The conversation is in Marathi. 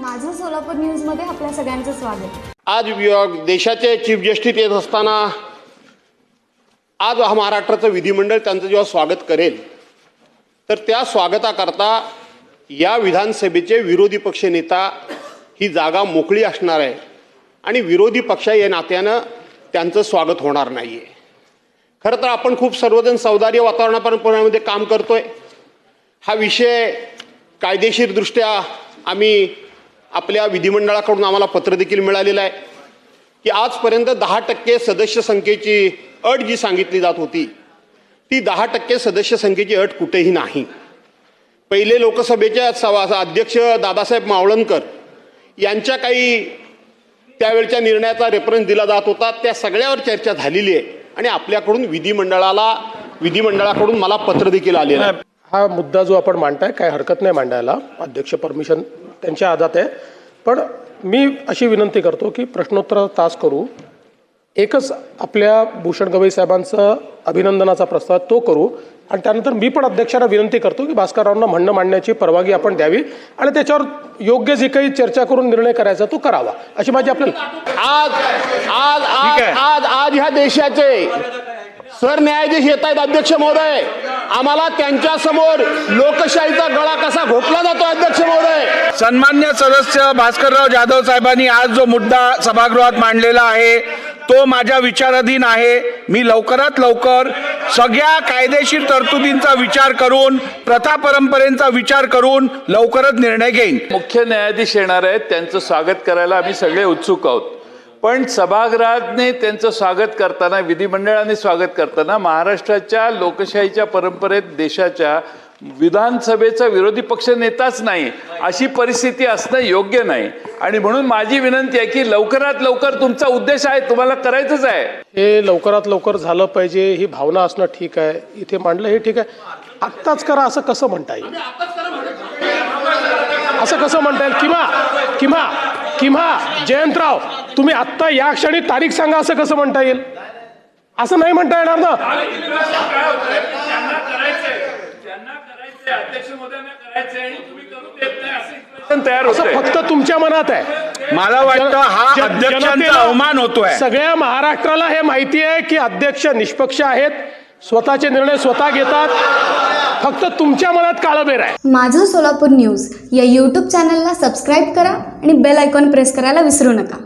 माझं सोलापूर न्यूजमध्ये आपल्या सगळ्यांचं स्वागत. आज देशाचे चीफ जस्टिस येत असताना आज हा महाराष्ट्राचं विधिमंडळ त्यांचं जेव्हा स्वागत करेल तर त्या स्वागताकरता या विधानसभेचे विरोधी पक्षनेता ही जागा मोकळी असणार आहे आणि विरोधी पक्ष या नात्यानं त्यांचं स्वागत होणार नाही आहे खरं तर आपण खूप सर्वजण सौदार्य वातावरणापर्यंत काम करतोय. हा विषय कायदेशीरदृष्ट्या आम्ही आपल्या विधिमंडळाकडून आम्हाला पत्र देखील मिळालेलं आहे की आजपर्यंत दहा टक्के सदस्य संख्येची अट जी सांगितली जात होती ती दहा टक्के सदस्य संख्येची अट कुठेही नाही. पहिले लोकसभेच्या सभा अध्यक्ष दादासाहेब मावळणकर यांच्या काही त्यावेळच्या निर्णयाचा रेफरन्स दिला जात होता त्या सगळ्यावर चर्चा झालेली आहे आणि आपल्याकडून विधिमंडळाला विधिमंडळाकडून मला पत्र देखील आलेलं आहे. हा मुद्दा जो आपण मांडताय काय हरकत नाही मांडायला. अध्यक्ष परमिशन त्यांच्या हातात आहे. पण मी अशी विनंती करतो की प्रश्नोत्तर तास करू. एकच आपल्या भूषण गवई साहेबांचं अभिनंदनाचा प्रस्ताव तो करू. आणि त्यानंतर मी पण अध्यक्षांना विनंती करतो की भास्कररावांना म्हणणं मांडण्याची परवानगी आपण द्यावी आणि त्याच्यावर योग्य जे काही चर्चा करून निर्णय करायचा तो करावा. अशी माझी आपल्याला आज आज आज आज आज ह्या देशाचे सरन्यायाधीश येत आहेत अध्यक्ष महोदय. आम्हाला त्यांच्यासमोर लोकशाहीचा गळा कसा घोटला जातो अध्यक्ष महोदय? सन्मान्य सदस्य भास्करराव जाधव साहेबांनी आज जो मुद्दा सभागृहात मांडलेला आहे तो माझ्या विचाराधीन आहे. मी लवकरात लवकर सगळ्या कायदेशीर तरतुदींचा विचार करून प्रथा परंपरेचा विचार करून लवकरच निर्णय घेईन. मुख्य न्यायाधीश येणार आहेत त्यांचं स्वागत करायला आम्ही सगळे उत्सुक आहोत. पण सभागृहाने त्यांचं स्वागत करताना विधिमंडळाने स्वागत करताना महाराष्ट्राच्या लोकशाहीच्या परंपरेत देशाच्या विधानसभेचा विरोधी पक्ष नेताच नाही अशी परिस्थिती असणं योग्य नाही. आणि म्हणून माझी विनंती आहे की लवकरात लवकर तुमचा उद्देश आहे तुम्हाला करायचंच आहे. हे लवकरात लवकर झालं पाहिजे ही भावना असणं ठीक आहे. इथे मांडलं हे ठीक आहे. आत्ताच करा असं कसं म्हणता येईल? असं कसं म्हणता येईल? किंवा किंवा किंवा जयंतराव तुम्ही आत्ता या क्षणी तारीख सांगा असं कसं म्हणता येईल? असं नाही म्हणता येणार ना? तयार असं फक्त तुमच्या मनात आहे. मला वाटतं हा अध्यक्षांचा अवमान होतोय. सगळ्या महाराष्ट्राला हे माहिती आहे की अध्यक्ष निष्पक्ष आहेत. स्वतःचे निर्णय स्वतः घेतात. फक्त तुमच्या मनात काळबेर आहे. माझं सोलापूर न्यूज या यूट्यूब चॅनलला सबस्क्राईब करा आणि बेल आयकॉन प्रेस करायला विसरू नका.